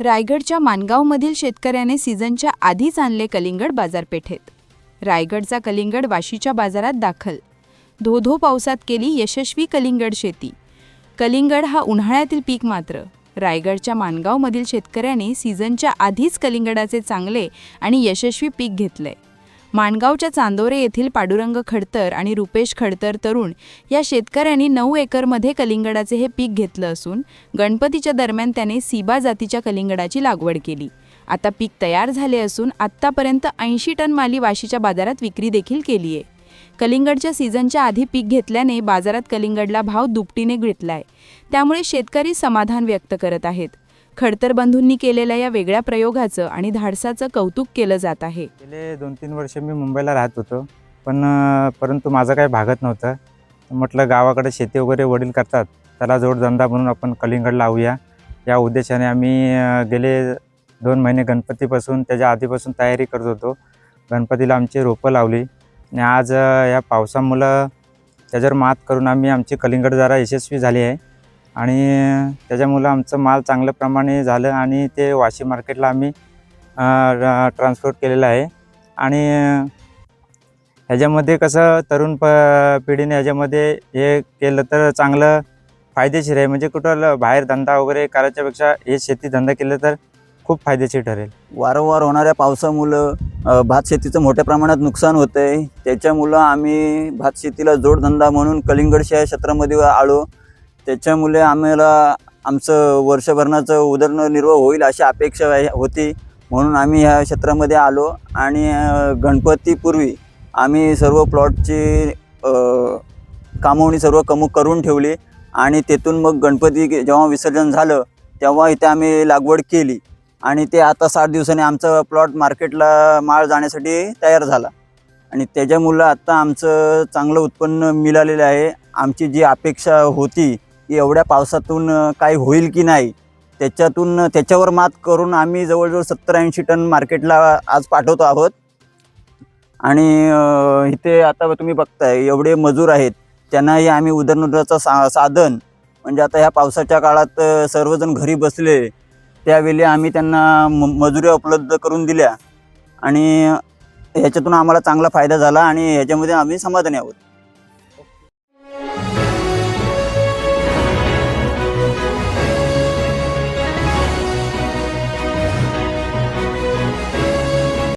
रायगडच्या मानगावमधील शेतकऱ्याने सीझनच्या आधीच आणले कलिंगड बाजारपेठेत. रायगडचा कलिंगड वाशीच्या बाजारात दाखल. धोधो पावसात केली यशस्वी कलिंगड शेती. कलिंगड हा उन्हाळ्यातील पीक मात्र. रायगडच्या मानगावमधील शेतकऱ्याने सीझनच्या आधीच कलिंगडाचे चांगले आणि यशस्वी पीक घेतलंय. माणगावच्या चांदोरे येथील पाडुरंग खडतर आणि रुपेश खडतर तरुण या शेतकऱ्यांनी नऊ एकरमध्ये कलिंगडाचे हे पीक घेतलं असून गणपतीच्या दरम्यान त्याने सीबा जातीच्या कलिंगडाची लागवड केली. आता पीक तयार झाले असून आत्तापर्यंत ऐंशी टन माली वाशीच्या बाजारात विक्री देखील केली आहे. कलिंगडच्या सीझनच्या आधी पीक घेतल्याने बाजारात कलिंगडला भाव दुपटीने घेतलाय. त्यामुळे शेतकरी समाधान व्यक्त करत आहेत. खडतर बंधूंनी केलेल्या या वेगळ्या प्रयोगाचं आणि धाडसाचं कौतुक केलं जात आहे. गेले दोन तीन वर्ष मी मुंबईला राहत होतो. पण परंतु माझं काही भागत नव्हतं. म्हटलं गावाकडे शेती वगैरे वडील करतात. त्याला जोडधंदा म्हणून आपण कलिंगड लावूया. या उद्देशाने आम्ही गेले दोन महिने गणपतीपासून त्याच्या आधीपासून तयारी करत होतो. गणपतीला आमची रोपं लावली. आणि आज या पावसामुळं त्याच्यावर मात करून आम्ही आमची कलिंगड जरा यशस्वी झाली आहे. आणि त्याच्यामुळं आमचं माल चांगल्या प्रमाणे झालं आणि ते वाशी मार्केटला आम्ही ट्रान्सपोर्ट केलेलं आहे. आणि ह्याच्यामध्ये कसं तरुण प पिढीने ह्याच्यामध्ये हे केलं तर चांगलं फायदेशीर आहे. म्हणजे कुठं बाहेर धंदा वगैरे करायच्यापेक्षा हे शेती धंदा केलं तर खूप फायदेशीर ठरेल. वारंवार होणाऱ्या पावसामुळं भात शेतीचं मोठ्या प्रमाणात नुकसान होतं आहे त्याच्यामुळं आम्ही भात शेतीला जोडधंदा म्हणून कलिंगडशा क्षेत्रामध्ये आलो. त्याच्यामुळे आम्हाला आमचं वर्षभरणाचं उदरनिर्वाह होईल अशी अपेक्षा होती. म्हणून आम्ही ह्या क्षेत्रामध्ये आलो आणि गणपतीपूर्वी आम्ही सर्व प्लॉटची कामवणी सर्व कमू करून ठेवली आणि तेथून मग गणपती जेव्हा विसर्जन झालं तेव्हा इथे आम्ही लागवड केली आणि ते आता सात दिवसांनी आमचा प्लॉट मार्केटला माळ जाण्यासाठी तयार झाला. आणि त्याच्यामुळं आत्ता आमचं चांगलं उत्पन्न मिळालेलं आहे. आमची जी अपेक्षा होती एवढ्या पावसातून काय होईल की नाही त्याच्यातून त्याच्यावर मात करून आम्ही जवळजवळ सत्तर ऐंशी टन मार्केटला आज पाठवतो आहोत. आणि इथे आता तुम्ही बघताय एवढे मजूर आहेत त्यांनाही आम्ही उदरनिर्वाहाचं सा साधन म्हणजे आता ह्या पावसाच्या काळात सर्वजण घरी बसले त्यावेळी आम्ही त्यांना म मजुऱ्या उपलब्ध करून दिल्या. आणि ह्याच्यातून आम्हाला चांगला फायदा झाला आणि ह्याच्यामध्ये आम्ही समाधानी आहोत.